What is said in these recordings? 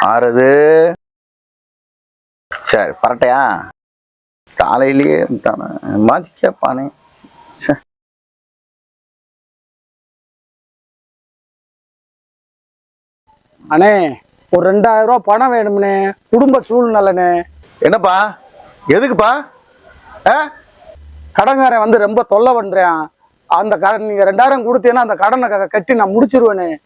ஆறுது. சரி பரட்டையா? காலையிலேயே தானே. மாத்தி கேட்பானே. அண்ணே ஒரு ரெண்டாயிரம் ரூபா பணம் வேணும்னே குடும்ப சூழ்நிலைண்ணே. என்னப்பா? எதுக்குப்பா? ஆ? கடன்காரன் வந்து ரொம்ப தொல்லை பண்றேன். அந்த கடன் நீங்க ரெண்டாயிரம் கொடுத்தீங்கன்னா அந்த கடனை கட்டி நான் முடிச்சிருவேனே.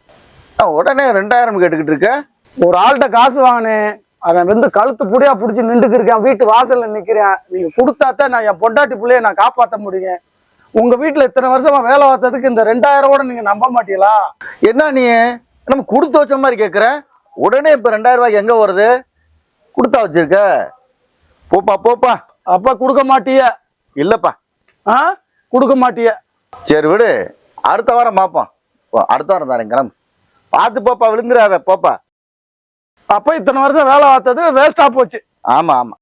உடனே ரெண்டாயிரம் கேட்டுக்கிட்டு இருக்க. ஒரு ஆள்கிட்ட காசு வாங்கினேன் அவன் வந்து கழுத்து புடியா பிடிச்சி நின்றுக்கு இருக்கேன். வீட்டு வாசல்ல நிக்கிறேன். நீங்க கொடுத்தாத்தான் நான் என் பொண்டாட்டி பிள்ளைய நான் காப்பாற்ற முடியும். உங்க வீட்டுல இத்தனை வருஷமா வேலை பார்த்ததுக்கு இந்த ரெண்டாயிரம் கூட நீங்க நம்ப மாட்டீங்களா? என்ன நீ? நம்ம கொடுத்து வச்ச மாதிரி கேட்குற உடனே இப்போ ரெண்டாயிரம் ரூபாய் எங்கே வருது கொடுத்தா வச்சிருக்க. போப்பா போப்பா. அப்பா கொடுக்க மாட்டிய. இல்லைப்பா. ஆ? கொடுக்க மாட்டிய. சரி விடு. அடுத்த வாரம் பார்ப்போம். அடுத்த வாரம் தரேன் கிளம்பு. பார்த்து போப்பா விழுந்துடாத போப்பா. அப்ப இத்தனை வருஷம் வேலை பார்த்தது வேஸ்டா போச்சு. ஆமா ஆமா.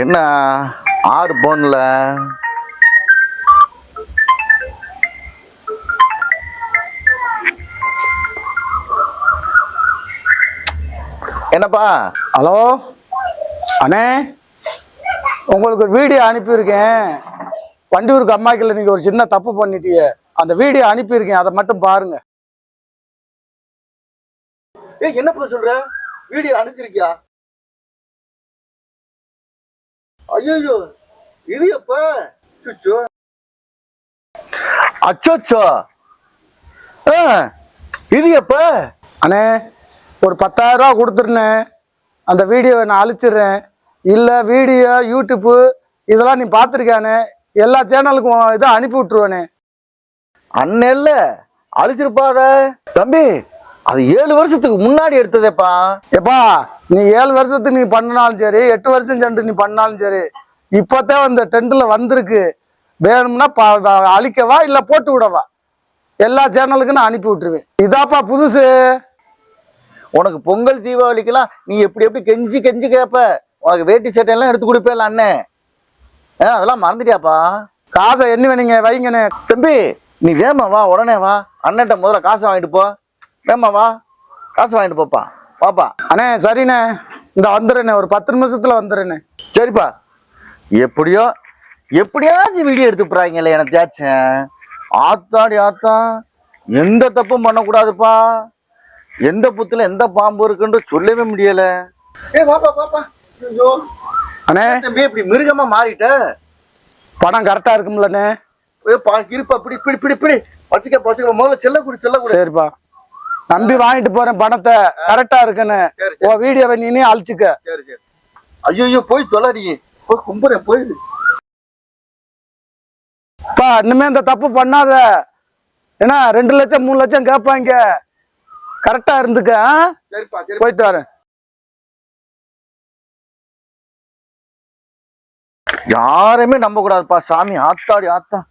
என்ன ஆறு பவுன்ல என்னப்பா? ஹலோ? அண்ணே உங்களுக்கு ஒரு வீடியோ அனுப்பியிருக்கேன். வண்டியூருக்கு அம்மாக்கில் நீங்க ஒரு சின்ன தப்பு பண்ணிட்டீங்க. அந்த வீடியோ அனுப்பியிருக்கேன். அதை மட்டும் பாருங்க. ஏய் என்னப்பா சொல்ற? வீடியோ அனுப்பிச்சிருக்கியா? ஐயோ இது எப்ப? அச்சோ அச்சோச்சோ. இது எப்ப? அண்ணே ஒரு பத்தாயிரம் ரூபா கொடுத்துருந்தேன் அந்த வீடியோவை நான் அழிச்சிடுறேன். இல்லை வீடியோ யூடியூப்பு இதெல்லாம் நீ பார்த்துருக்கானே எல்லா சேனலுக்கும் இதை அனுப்பி விட்டுருவேனே. இல்லை. அழிச்சிருப்பாத. தம்பி அது ஏழு வருஷத்துக்கு முன்னாடி எடுத்ததேப்பா. எப்பா நீ ஏழு வருஷத்துக்கு நீ பண்ணினாலும் சரி எட்டு வருஷம் சென்று நீ பண்ணாலும் சரி இப்போத்தான் அந்த டெண்டில் வந்திருக்கு. வேணும்னா ப- அழிக்கவா இல்லை போட்டு விடவா? எல்லா சேனலுக்கும் நான் அனுப்பி விட்டுருவேன். இதாப்பா புதுசு. உனக்கு பொங்கல் தீபாவளிக்கெல்லாம் நீ எப்படி எப்படி கெஞ்சி கெஞ்சி கேட்ப உனக்கு வேட்டி சட்டையெல்லாம் எடுத்து கொடுப்பேல அண்ணே. ஆ, அதெல்லாம் மறந்துட்டியாப்பா? காசை எண்ணி வேணுங்க வைங்கண்ணே. தம்பி நீ வேமா வா உடனே வா. அண்ணன்ட்ட முதல்ல காசு வாங்கிட்டு போ. வேமா வா. காசு வாங்கிட்டு போப்பா. வாப்பா. அண்ணே சரிண்ணே. இந்த வந்துடுறேண்ணே ஒரு பத்து நிமிஷத்துல வந்துடுறேண்ணே. சரிப்பா. எப்படியோ எப்படியாச்சும் வீடியோ எடுத்து போறாங்கல்ல எனக்காச்சும் ஆத்தாடி ஆத்தா. எந்த தப்பும் பண்ணக்கூடாதுப்பா. எந்த புத்துல எந்த பாம்பு இருக்குன்னு சொல்லவே முடியல. ஏ பாப்பா பாப்பா அண்ணே. தம்பி இப்படி மிருகமா மாறிட்ட. பணம் கரெக்டா இருக்கும்லண்ணே. பா இருப்பா பிடி பிடி பிடி பிடி. வச்சுக்க வச்சுக்க முதல்ல செல்ல குடி செல்ல குடி. சரிப்பா. நம்பி வாங்கிட்டு போறேன் பணத்தை கரெக்டா இருக்குன்னு. உன் வீடியோவை நீனே அழிச்சுக்க. சரி சரி. ஐயோ போய் தொலை நீ. போய் கும்புறேன் போய். அப்பா இனிமே இந்த தப்பு பண்ணாத. ஏன்னா ரெண்டு லட்சம் மூணு லட்சம் கேட்பாங்க கரெக்டா இருந்துக்க போயிட்டு வரேன். யாருமே நம்பக்கூடாதுப்பா. சாமி ஆத்தாடி ஆத்தா.